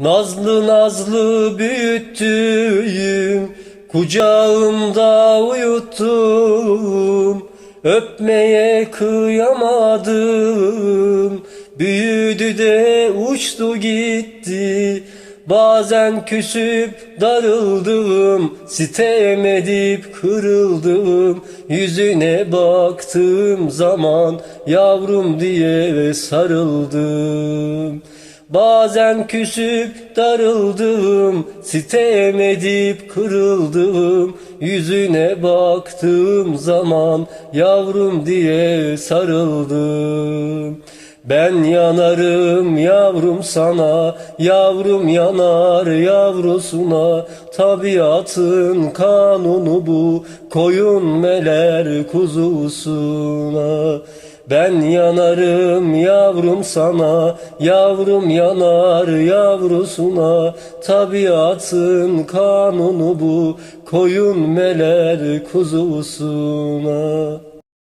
Nazlı nazlı büyüttüğüm Kucağımda uyuttum Öpmeye kıyamadım Büyüdü de uçtu gitti. Bazen küsüp darıldım Sitem edip kırıldım. Yüzüne baktığım zaman Yavrum diye sarıldım Bazen küsüp darıldım, sitem edip kırıldım. Yüzüne baktığım zaman yavrum diye sarıldım. Ben yanarım yavrum sana, yavrum yanar yavrusuna. Tabiatın kanunu bu, koyun meler kuzusuna. Ben yanarım yavrum sana, yavrum yanar yavrusuna. Tabiatın kanunu bu, koyun meler kuzusuna.